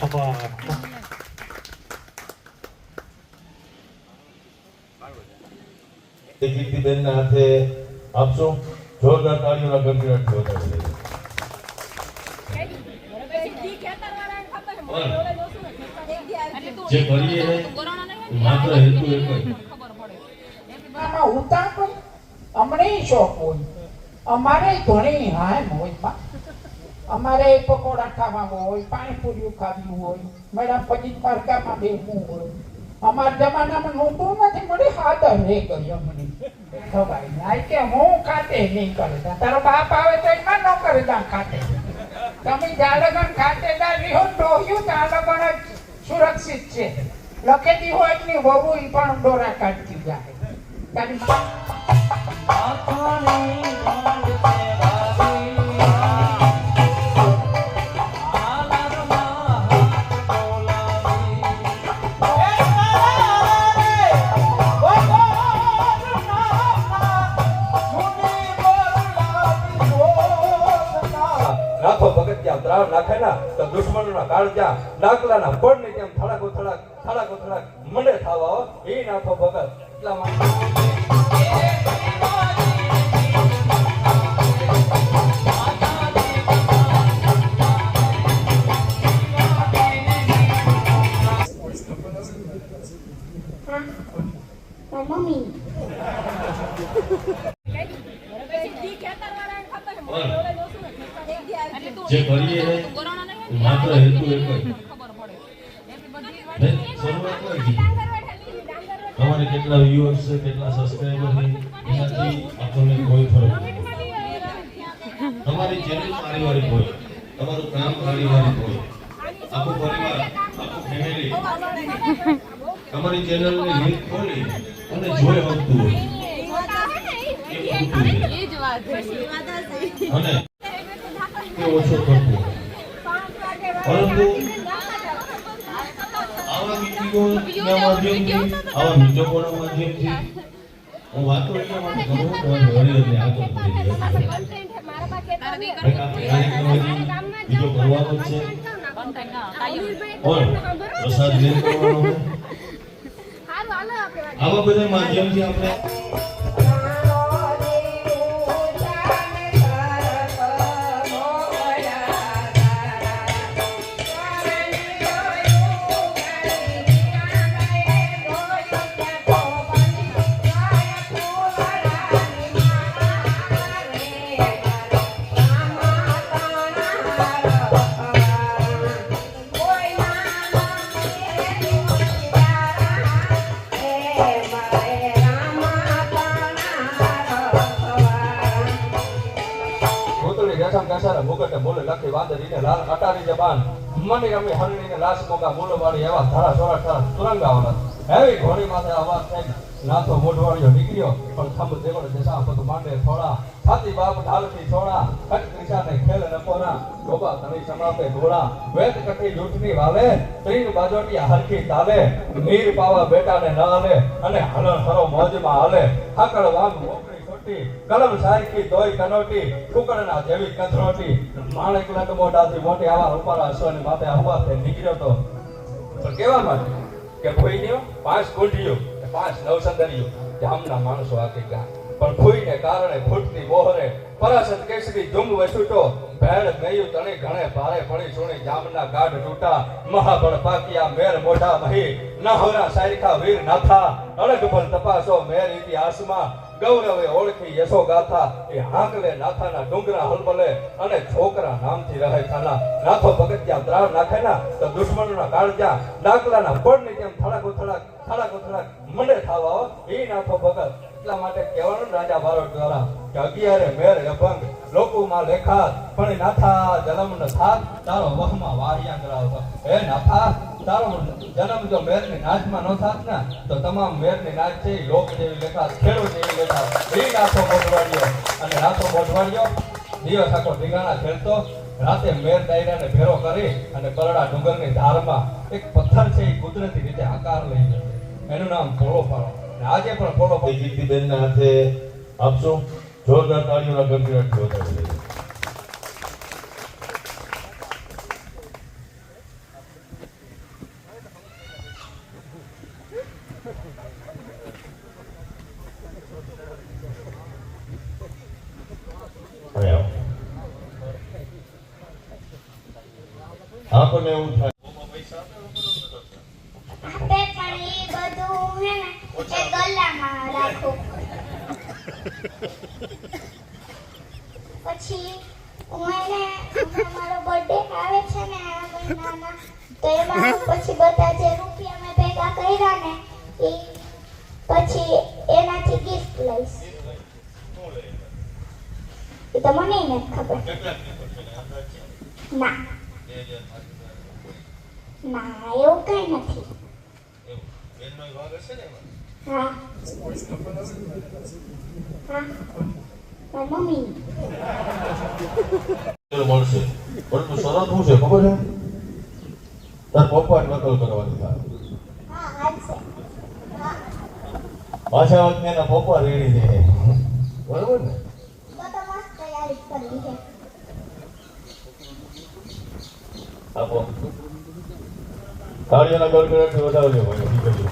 ખબર કીર્તિબેનના હાથે આપશો જોરદાર તાળીઓના ગણગણાટ વધારી. જે કરીએ માત્ર હેતુ એક જ ઉતાર પણ અમને શોખ હોય અમારે ઘણી હાય હોય અમારે પકોડા ખાવા હોય, પાણીપુરીઓ ખાવી હોય, મેડમ પછી પારકામાં બેસવું હોય. અમારા જમાનામાં નહોતું નથી મળે હાદર રે કરી અમને. ખવાય ના કે હું ખાતે નહીં કરતા તારો બાપ આવે તો એમાં ન કરે દા ખાતે. તમે જાડગણ ખાતેદાર રહ્યો ડોહ્યું જાડગણ જ સુરક્ષિત છે. લખેતી હોય એટલી વહુ પણ ડોરા કાઢતી જાય. તારી ડાકલાના પડની જેમ તેમ થડાકો, થડાક થડાકો મને થાવા. એ નાખો ભગત એટલા જે કરીએ માત્ર હેતુ એક જ અમારે કેટલા વ્યુઅર્સ છે, કેટલા સબસ્ક્રાઇબર છે, એનાથી આપણને કોઈ ફરક તમારી ચેનલ પારિવારિક હોય, તમારું કામ પારિવારિક હોય, આખું પરિવાર, આખું ફેમિલી તમારી ચેનલની લિંક ખોલી અને જોઈ શકતું હોય. અને ઓછો કરતું પરંતુ મીટિંગોના માધ્યમથી આવા મીટકોના માધ્યમથી હું વાતો એટલા માટે કરું કે મારી હરિહરને આગળ વધી બીજો કરવાનો જ છે. પણ પ્રસાદ છે. આવા બધા માધ્યમથી આપણે બોલે વાંદરીને લાલ અટારી બાન મને રમી હરણીને લાશ મોગા મૂલવાળી એવા ધારા ધારા તુરંગાવાળા હેવી ઘોડી માથે અવાજ થઈ નાથો મોઢવાળીઓ નીકળ્યો, પણ થંભ દેવળ દેશા પત માંડે થોડા. છાતી બાપ ઢાલથી થોડા, કટ ક્રિશાને ખેલ નપોના ગોબા તણી સમાપે ઘોડા વેત કટી જૂઠની વાલે, ત્રીન બાજોટી હરખી તાલે. નીર પાવા બેટાને ન હાલે, અને હલણ હરો મોજમાં હાલે. હાકળ વાગ મોકળી કલમ સાયકી, ધોઈ કનોટી કુકડના જેવી કથરોટી. માણેક લટ મોઢાથી મોટી આવા રૂપાળા હસવાની માથે હવાથી નીકળ્યો તો. પણ કેવા માટે? કે ભોઈન્યો પાંચ કુંઢીઓ પાંચ નવસંદરીઓ જામના માણસો આખી ગા પણ ભૂઈને કારણે ફૂટતી મોહરે પરાસત કેસરી ધૂમ વસુટો. ભેળ ગયું તણે ઘણે ભારે પડી સુણી જામના ગાઢ તૂટા મહાબળ પાકિયા, મેર મોઢા મહી. નહોરા સારખા વીર નાથા. અડગ પર તપાસો મેર ઇતિહાસમાં. ગૌરવે ઓળખી યશો ગાથા એ હાંકલે નાથાના ડુંગરા હલબલે અને છોકરા નામથી રહે થાના. નાથો ભગત્યા દ્રાવ નાખે ના, તો દુશ્મનોના કાળજા ડાકલાના પડની જેમ થડાકો થડાક થડાકો થડાક મંડે થાવા એ નાથો ભગત, એટલા માટે કહેવાનું રાજા ભારત દ્વારા કે અગિયારે મેર અભંગ, લોકોમાં લેખા પણ નાથા જલમ ન થાત તારો વહમાં વાહિયા કરાવતો હે નાથા જન્મ જો મેરની નાચમાં ન થાત ને, તો તમામ મેરની નાચ છે લોક જેવી લેખા ખેડો જેવી લેખા એ નાથો મોઢવાડિયો અને નાથો મોઢવાડિયો દિવસ આખો ઢીંગાણા ખેડતો, રાતે મેર દાયરાને ભેરો કરી અને બરડા ડુંગરની ધારમાં એક પથ્થર છે એ કુદરતી રીતે આકાર લઈ જશે. એનું નામ પોળો પાડો અને આજે પણ પોળો કીર્તિબેનના હાથે આપશો. જોરદાર તાળીઓના ગણગણાટ વધારી આપણને એવું થાય. પછી મને મારો બર્થડે આવે છે ને પછી બધા જે રૂપિયા મેં ભેગા કર્યા ને, એ પછી એનાથી ગિફ્ટ લઈશ. એ તો મને નથી ખબર. ના. ના એવું કઈ નથી. હા. હા. મમ્મી. મળશે. પરંતુ શરત શું છે ખબર છે? તાર પપ્પા નકલ કરવાની થાય. પાછા વખતે એના પપ્પા રેડી છે. બરોબર ને? આપો. તાળીઓના ગડગડાટથી વધાવજો ભાઈ દીકરીઓ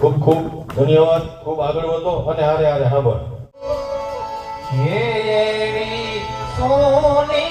ખૂબ ખૂબ ધન્યવાદ, ખૂબ આગળ વધો અને હારે હારે સાંભળ. સોની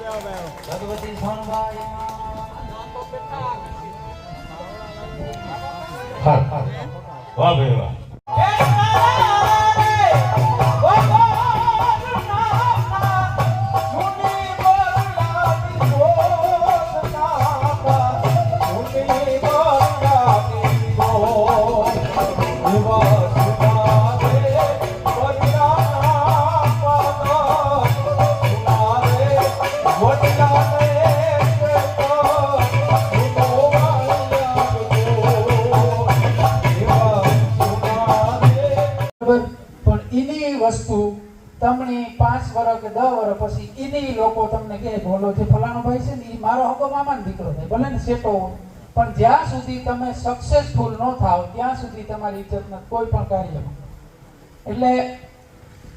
ભગવતી હા. વાહ ભાઈ વાહ. વર્ષ કે દસ વર્ષ પછી એની લોકો તમને કહે બોલો જે ફલાણો ભાઈ છે ને એ મારો હકો મામાનો દીકરો થાય ભલે ને સેટો પણ જ્યાં સુધી તમે સક્સેસફુલ ન થાવ, ત્યાં સુધી તમારી ઇજ્જતના કોઈ પણ કાર્યમાં. એટલે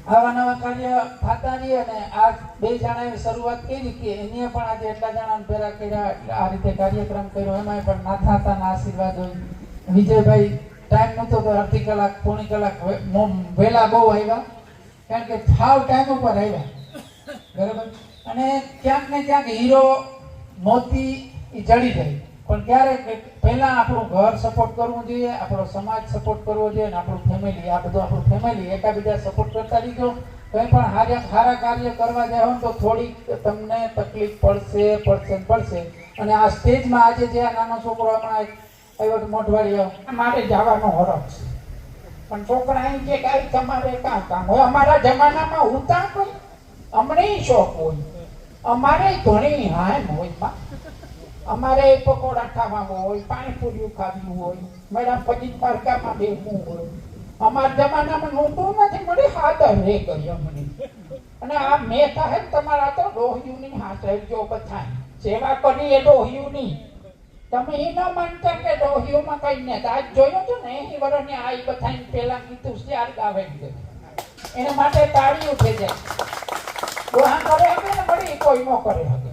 આવા નવા કાર્ય થતા રહીએ અને આ બે જણાએ શરૂઆત કરી કે એને પણ આજે એટલા જણાને પેરા કર્યા, આ રીતે કાર્યક્રમ કર્યો. એમાં પણ નાથાતાના આશીર્વાદ હોય. વિજયભાઈ ટાઈમ નહોતો તો અડધી કલાક, પોણી કલાક વહેલા બહુ આવ્યા. કારણ કે થાવ ટાઈમ ઉપર આવ્યા. બરાબર? અને ક્યાંક ને ક્યાંક હીરો, મોતી એ જડી જાય. પણ ક્યારેક પહેલા આપણું ઘર સપોર્ટ કરવું જોઈએ, આપણો સમાજ સપોર્ટ કરવો જોઈએ અને આપણું ફેમિલી આ બધું આપણું ફેમિલી એકાબીજા સપોર્ટ કરતા રહીજો. કંઈ પણ હાર્યા, સારા કાર્ય કરવા જાય હોય તો થોડીક તમને તકલીફ પડશે પડશે પડશે. અને આ સ્ટેજમાં આજે જે આ નાનો છોકરો હમણાં આવ્યો મોઢવાડી આવ્યો. મારે જવાનો હરખ છે. પણ છોકરા એમ કે કાંઈ તમારે કાં કામ હોય? અમારા જમાનામાં ઉતા કોઈ? અમને શોખ હોય. અમારે ઘણી હામ હોય અમારે પકોડા ખાવામાં હોય પાણીપુરી ખાવી હોય મેડમ પછી પારકામાં બેસવું હોય. અમારા જમાનામાં નહોતું નથી મળે હાદર રે કરી અમને. અને આ મેં સાહેબ, તમારા તો ડોહ્યુની હાથે જો બધા સેવા કરી એ ડોહ્યુની તમે એ ન માનતા કે ડોહ્યુમાં કઈ ને આજ જોયું હતું ને એ વરોને આ બધાને પેલા કીધું ચાર ગાવે એના માટે તાળી ઉઠે જાય ડોહા કરે હવે ને વળી કોઈ ન કરે હવે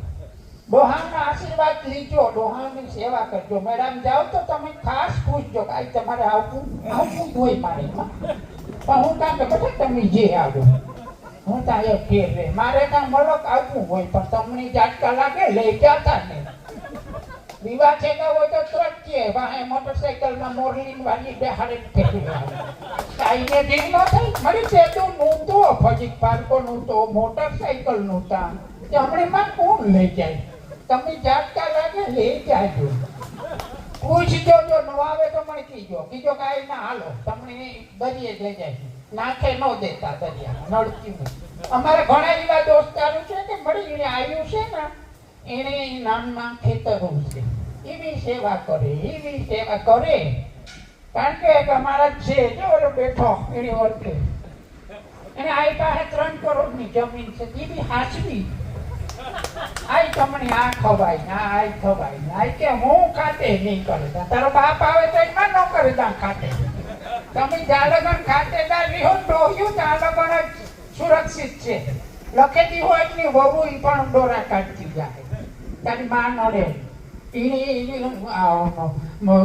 ડોહાના આશીર્વાદ લીજો, ડોહાની સેવા કરજો. મેડમ, જાઓ તો તમે ખાસ પૂછજો કે તમારે આવવું આવવું હોય મારે પણ હું કામ કે બધા તમે જે આવો. હું તો અહીંયા ફેર રે મારે કાં મલક આવવું હોય, પણ તમને જાટકા લાગે, લઈ જતા ને વિવાહ છે કે હોય તો ત્રણ કે, વાહે મોટરસાઇકલમાં મોરલીન વાલી બેહાડે કાઈને ઢીલ ન થઈ મરી છે તો નું તો ફજીક પાર્કો નું તો મોટરસાઇકલનું તા તે હમણે માં કોણ લઈ જાય? તમે જાટકા લાગે લઈ જાજો. પૂછજો, જો ન આવે તો મને કીજો. કીજો કાઈ ના હાલો, તમને દરિયે લઈ જાય. નાખે ન દેતા દરિયા નડતી અમારે ઘણા એવા દોસ્તારો છે કે મળીને આવ્યું છે ને એને નામના ખેતરો છે. એવી સેવા કરે, એવી સેવા કરે. કારણ કે અમારા છે, જો બેઠો, એની વર્તે. એને આઈ પાસે ત્રણ કરોડની જમીન છે, એ બી હાચવી આઈ તમને આ ખવાય, ના આ આઈ ખવાય, ના. આઈ કે હું ખાતે નહીં કરે. તારો બાપ આવે તો એમાં ન કરે, તા ખાતે. તમે જાલગન ખાતેદાર રહ્યો ને ડોહ્યું જાલગન સુરક્ષિત છે. લખેતી હોય એટલી વહુ પણ ડોરા કાઢતી જાય તારી માં નડે ઈ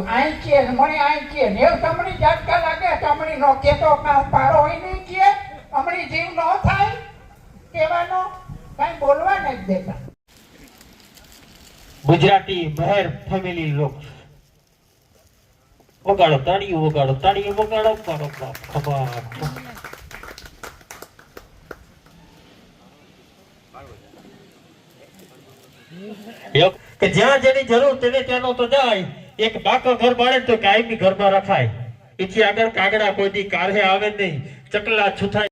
આઈ કે મને આઈ કે ને એવું તમને જાટકા લાગે તમને નો કે તો કાં પારો હોય નહીં કે હમણી જીવ ન થાય કહેવાનો કાંઈ બોલવા નથી દેતા ગુજરાતી મહેર ફેમિલી લોક. વગાડો તાળીઓ વગાડો તાળીઓ, વગાડો કરો ખબર કે જ્યાં જેની જરૂર તેને ત્યાંનો તો જાય. એક બાકો ઘર બાળે તો કાયમી ઘરમાં રખાય. એથી આગળ કાગડા કોઈ દી કાઢે આવે નહીં. ચકલા છુથાય